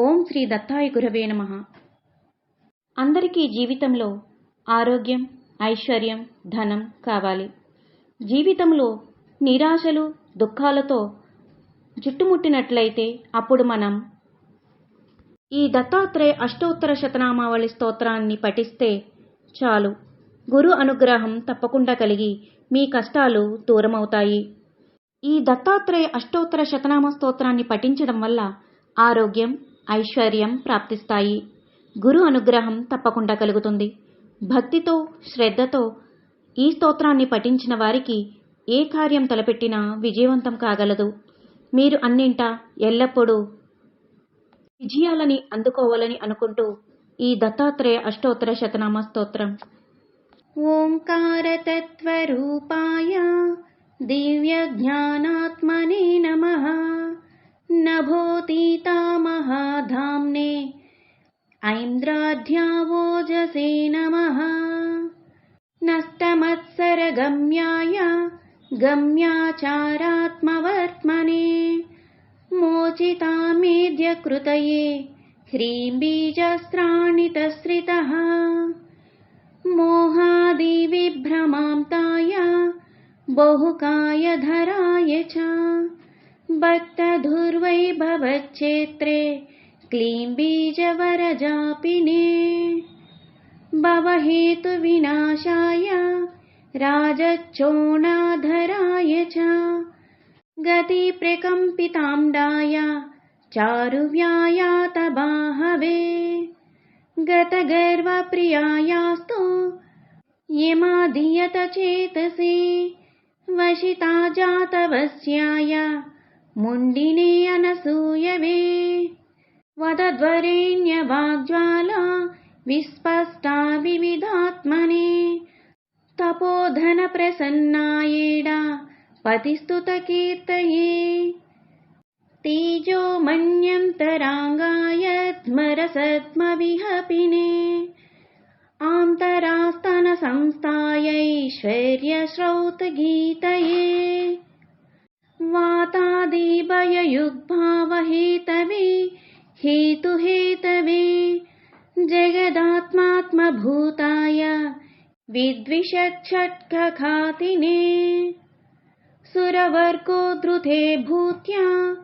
ఓం శ్రీ దత్తాయ గురవే నమ. అందరికీ జీవితంలో ఆరోగ్యం ఐశ్వర్యం ధనం కావాలి. జీవితంలో నిరాశలు దుఃఖాలతో చుట్టుముట్టినట్లయితే అప్పుడు మనం ఈ దత్తాత్రేయ అష్టోత్తర శతనామావళి స్తోత్రాన్ని పఠిస్తే చాలు. గురు అనుగ్రహం తప్పకుండా కలిగి మీ కష్టాలు దూరమవుతాయి. ఈ దత్తాత్రేయ అష్టోత్తర శతనామ స్తోత్రాన్ని పఠించడం వల్ల ఆరోగ్యం ఐశ్వర్యం ప్రాప్తిస్తాయి. గురు అనుగ్రహం తప్పకుండా కలుగుతుంది. భక్తితో శ్రద్ధతో ఈ స్తోత్రాన్ని పఠించిన వారికి ఏ కార్యం తలపెట్టినా విజయవంతం కాగలదు. మీరు అన్నింటా ఎల్లప్పుడూ విజయాలని అందుకోవాలని అనుకుంటూ ఈ దత్తాత్రేయ అష్టోత్తర శతనామ స్తోత్రం. ఓంకారతత్వరూపాయ దివ్య జ్ఞానాత్మనే ऐन्द्राध्यावोजसे नमः। नष्टमत्सरगम्याय गम्याचारात्मवर्त्मने मोचितामेद्यकृतये ह्रीं बीजस्त्राणितश्रितः मोहादिविभ्रमान्ताय बहुकायधराय च। भक्तधुर्वैभवच्छेत्रे क्लीं बीजवरजापिने भवहेतुविनाशाय राजच्चोणाधराय च गतिप्रकम्पिताम्डाय चारुव्यायातबाहवे। गतगर्वप्रियायास्तु यमादीयत चेतसि वशिता जातवस्याय मुण्डिने अनसूयवे वदद्वरेण्यवाग्ज्वाला विस्पष्टा विविधात्मने। तपोधनप्रसन्नायेडा पतिस्तुतकीर्तये। तेजोमन्यन्तराङ्गाय स्मरसद्मविहपिने आन्तरास्तनसंस्थायैश्वर्यश्रौतगीतये। वातादिभययुग्भावहेतवे हेतुहेतवे जगदात्मात्मभूताय विद्विषट्षट्कखातिने सुरवर्गोद्धृते भूत्या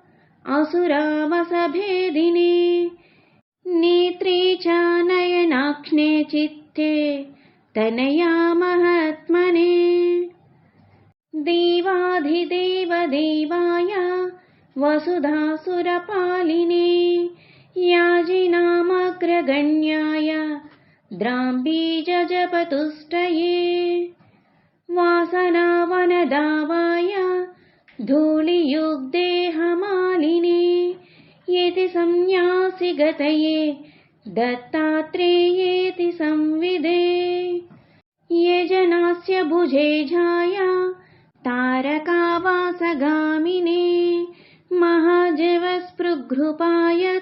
असुरावसभेदिने। नेत्रे नयनाक्ष्णे चित्ते तनया महात्मने। देवाधिदेवदेवाय वसुधासुरपालिने याजिनामग्रगण्याय द्राम्बीजजपतुष्टये। वासनावनदावाय धूलियुग्देहमालिने येति संन्यासि गतये दत्तात्रेयेति संविदे। यजनास्य भुजे झाया तारकावासगामिने महाजवस्पृघृपाय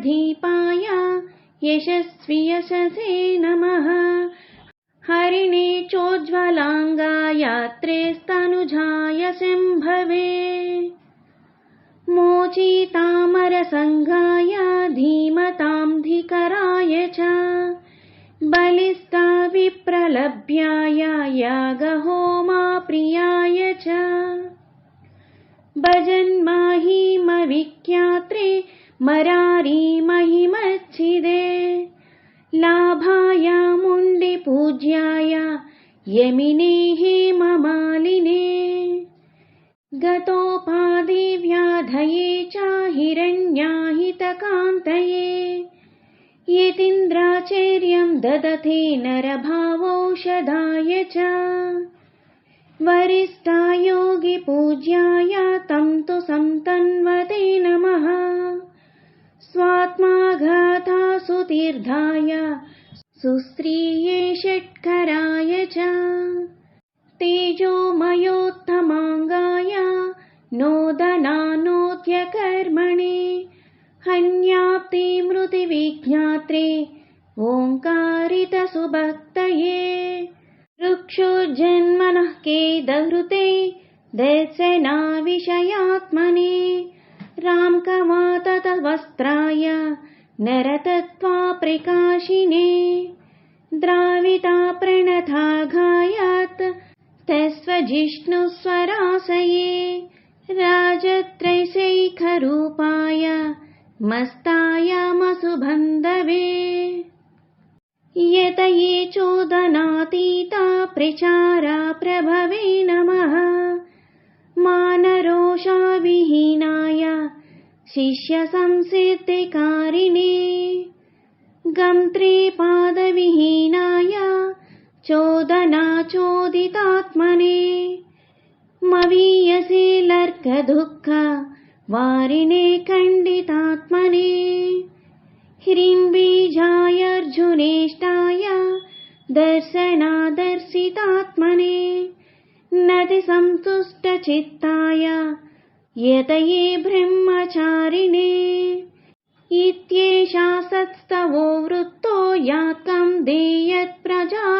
धीप्रदीपाय यशस्वि यशसे नमः। हरिणे चोज्ज्वलाङ्गायात्रेस्तनुजाय शम्भवे। मोचितामरसङ्गाय धीमतां धिकराय च। बलिष्ठा विप्रलभ्याय यागहोमा प्रियाय च। भजन्माहिमविख्यात्रे मरारी यमिने हेममालिने गतोपाधिव्याधये च हिरण्याहितकान्तये। यतीन्द्राचर्यं ददथे नरभावौषधाय च। वरिष्ठा योगिपूज्याय तं तु सन्तन्वते नमः। स्वात्माघाता सुतीर्धाय सुस्त्रिये नोदनानोद्यकर्मणे हन्याप्तिमृतिविज्ञात्रे ओङ्कारितसुभक्तये। ऋक्षोजन्मनः केदहृते दर्शनाविषयात्मने। रामकवाततवस्त्राय नरतत्त्वा प्रकाशिने द्राविता प्रणथा घायात् तस्वजिष्णुस्वरासये राजत्रैसैखरूपाय मस्तायामसुबन्धवे। यतये चोदनातीता प्रचारा प्रभवे नमः। मानरोषाविहीनाय शिष्यसंसिद्धिकारिणे। गन्त्रे पादविहीनाय चोदनाचोदितात्मने मवीयसे लर्कदुःख वारिणे खण्डितात्मने ह्रीम्बीजाय अर्जुनेष्टाय दर्शनादर्शितात्मने नतिसन्तुष्टचित्ताय यतये ब्रह्मचारिणे इत्येषा सत्स्तवो वृत्तो यात्कं देयत्प्रजापिने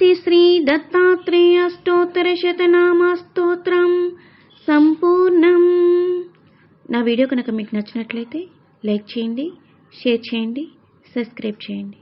इति శ్రీదత్తాత్రేయష్టోత్తరశతనామస్తోత్రం సంపూర్ణం నా వీడియో కనుక మీకు నచ్చినట్లయితే లైక్ చేయండి షేర్ చేయండి సబ్స్క్రైబ్ చేయండి.